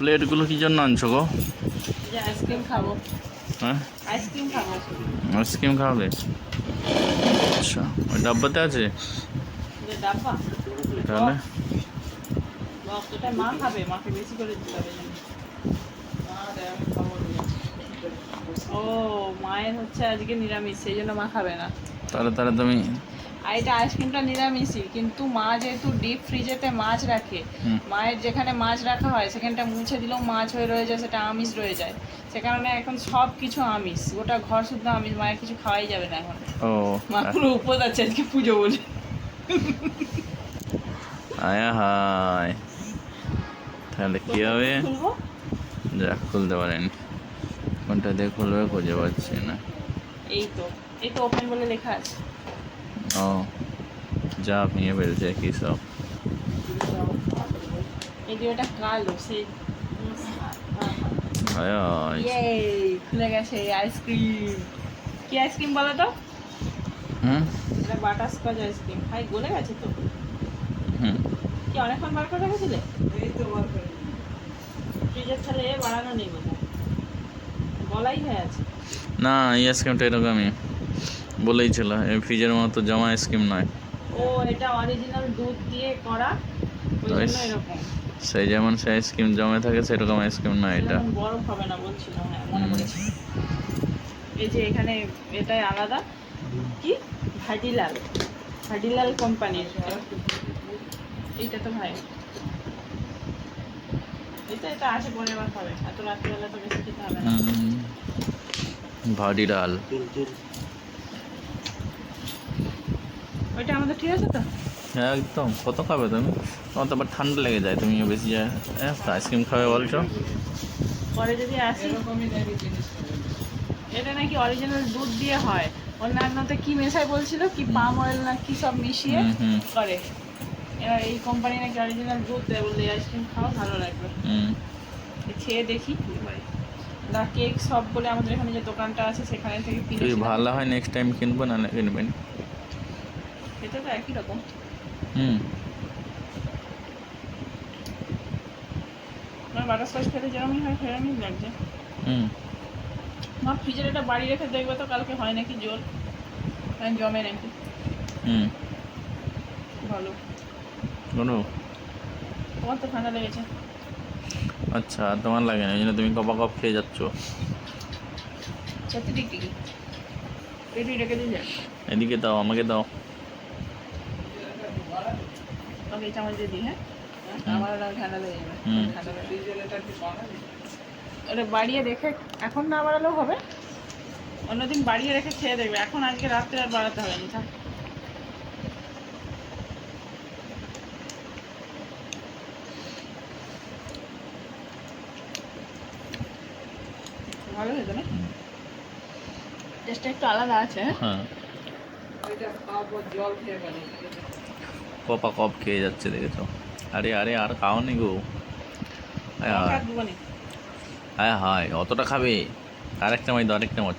প্লেটগুলো কি জন্য আনছো গো? আইসক্রিম খাব। হ্যাঁ? আইসক্রিম খাব আইসক্রিম খাবে? আচ্ছা ওই ডাব্বাতে আছে? তাহলে? মা খাবে মাকে বেশি করে দিতে হবে ও মায়ের হচ্ছে আজকে নিরামিষ সেই জন্য মা খাবে না। তাহলে তাহলে তুমি আর এটা আইসক্রিমটা নিরামিষই কিন্তু মা যেহেতু ডিপ ফ্রিজেতে মাছ রাখে মায়ের যেখানে মাছ রাখা হয় সেখানটা মুছে দিলেও মাছ হয়ে রয়ে যায় সেটা আমিষ রয়ে যায়। সে কারণে এখন সব কিছু আমিষ গোটা ঘর শুদ্ধ আমিষ মায়ের কিছু খাওয়াই যাবে না এখন। ও মা পুরো উপোস আছে আজকে পুজো বলে। আয়া হায়। তাহলে কি হবে? খুলবো? যা খুলতে পারেন। কোনটা দিয়ে খুলবে খুঁজে পাচ্ছি না। এই তো। এই তো ওপেন বলে লেখা আছে। ও যা ভেঙে ফেলছে কি সব? এই যে ওটা কালো সেই ইয়ে খুলে গেছে আইসক্রিম কি আইসক্রিম বলো তো? হুম? এটা বাটারস্কচ আইসক্রিম ভাই গলে গেছে তো। হুম। কি অনেকক্ষণ বার করে রেখেছিলে? এই তো বার করে। ফ্রিজের এ বাড়ানো নেই বোধ গলাই হয়ে আছে। না এই আইসক্রিমটা এরকমই। বলেই ছিল এই ফ্রিজের মতো জমা স্কিম নয়। ও এটা অরিজিনাল দুধ দিয়ে করা ওই জন্য এরকম। সেই যেমন সে আইসক্রিম জমে থাকে সেরকম আইসক্রিম নয় এটা। বরফ হবে না বলছিলাম হ্যাঁ মনে এই যে এখানে এটাই আলাদা। কি? ভাটিলাল। ভাটিলাল কোম্পানির এইটা তো ভাই। এটা এটা আছে পরে আবার খাবে। এত রাত্রিবেলা তো বেশি খেতে হবে না। হুম। ভারী আমাদের ঠিক আছে তো? হ্যাঁ একদম। কত খাবে তুমি? তোমার তো আবার ঠান্ডা লেগে যায় তুমি বেশি যায়। আইসক্রিম খাবে বলছো? পরে যদি আসি এটা নাকি অরিজিনাল দুধ দিয়ে হয়। অন্যান্যতে কি মেশায় বলছিল? কি পাম অয়েল না কি সব মিশিয়ে। করে। এবার এই কোম্পানি নাকি অরিজিনাল দুধ দেয় বললে আইসক্রিম খাও ভালো লাগবে। হুম। খেয়ে দেখি দা কেক সব বলে আমাদের এখানে যে দোকানটা আছে সেখানে থেকে ভালো হয় নেক্সট টাইম কিনবো না। কিনবেন এটা তো একই রকম। হুম। আমার বাটারস্কচ খেতে যেরকমই হয় সেরকমই লাগছে। হুম। মা ফ্রিজের এটা বাড়ি রেখে দেখবে তো কালকে হয় নাকি জল জমে নাকি। হুম। ভালো। কোনো তোমার তো ঠান্ডা লেগেছে। আচ্ছা তোমার লাগে না এই জন্য তুমি কপা কপ খেয়ে যাচ্ছ। সত্যি দিয়ে যায় এদিকে দাও আমাকে দাও। ওকে এই চামচ দিয়ে দিই হ্যাঁ? আমার না ঠান্ডা লেগে যাবে। ঠান্ডা ওটা বাড়িয়ে রেখে এখন না বাড়ালেও হবে। অন্যদিন বাড়িয়ে রেখে খেয়ে দেখবে। এখন আজকে রাত্রে আর বাড়াতে হবে না ভালো হয়েছে না? টেস্টটা একটু আলাদা আছে হ্যাঁ? হ্যাঁ। জল খেয়ে গেলে কপা কপ খেয়ে যাচ্ছে দেখেছ? আরে আরে আর খাও নি। গো হায় হায় অতটা খাবে? আরেকটা মাছ দু আরেকটা মাছ।